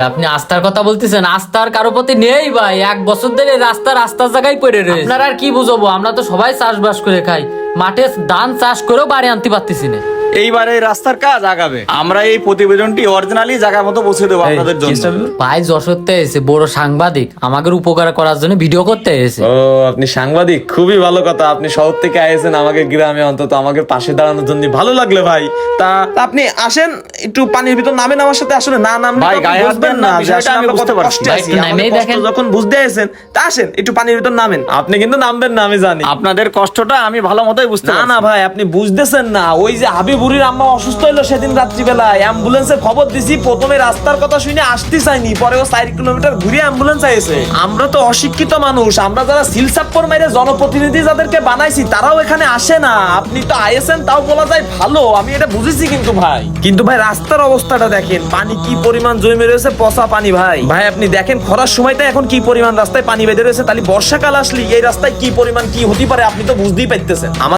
আপনি আস্থার কথা বলতেছেন, আস্থার কারও প্রতি নেই ভাই। এক বছর ধরে রাস্তা রাস্তার জায়গায় পড়ে রয়েছে। আপনার আর কি বুঝব? আমরা তো সবাই চাষবাস করে খাই। মাঠে ধান চাষ করেও বাড়ি আনতে পারতেছি না। এইবারে রাস্তার কাজ আগাবে। আমরা এই প্রতিবেদনটি অরিজিনালি জায়গা মতো পৌঁছে দেবো আপনাদের জন্য। ভাই যশোরতে এসে বড় সাংবাদিক আমাদের উপকার করার জন্য ভিডিও করতে এসে। ও আপনি সাংবাদিক খুবই ভালো কথা। আপনি শহর থেকে আইছেন আমাকে গ্রামে অন্তত আমাকে পাশে দাঁড়ানোর জন্য। ভালো লাগলে ভাই তা আপনি আসেন একটু পানির ভিতর নামেন আমার সাথে আসলে না নাম ভাই, গায়ে দেন না, বিষয়টা আমি বুঝতে পারছি। ভাই, একটু নামেই দেখেন। যখন বুঝতে আছেন তা আসেন একটু পানির ভিতর নামেন। আপনি কিন্তু নামবেন না আমি জানি। আপনাদের কষ্টটা আমি ভালো মতোই বুঝতে না পারছি। না ভাই আপনি বুঝতেছেন না ওই যে হাবিবুরির আম্মা অসুস্থ হইল সেদিন রাত্রিবেলা অ্যাম্বুলেন্সে খবর দিছি, প্রথমে রাস্তার কথা শুনে আসতে চাইনি পরে ও চার কিলোমিটার ঘুরে অ্যাম্বুলেন্স আইছে। আমরা তো অশিক্ষিত মানুষ, আমরা যারা সিলসাপ্পর মেরে জনপ্রতিনিধি যাদেরকে বানাইছি, তারাও এখানে আসে না। আপনি তো আইএসএন, তাও বলা যায় ভালো, আমি এটা বুঝেছি কিন্তু ভাই। কিন্তু ভাই, রাস্তার অবস্থাটা দেখেন, পানি কি পরিমাণ জমে রয়েছে পচা পানি ভাই। ভাই, আপনি দেখেন, খরার সময়টা এখন কি পরিমাণ রাস্তায় পানি বেঁধে রয়েছে, তাহলে বর্ষাকাল আসলে এই রাস্তায় কি পরিমাণ কি হতে পারে আপনি তো বুঝতেই পারতেছেন। আমার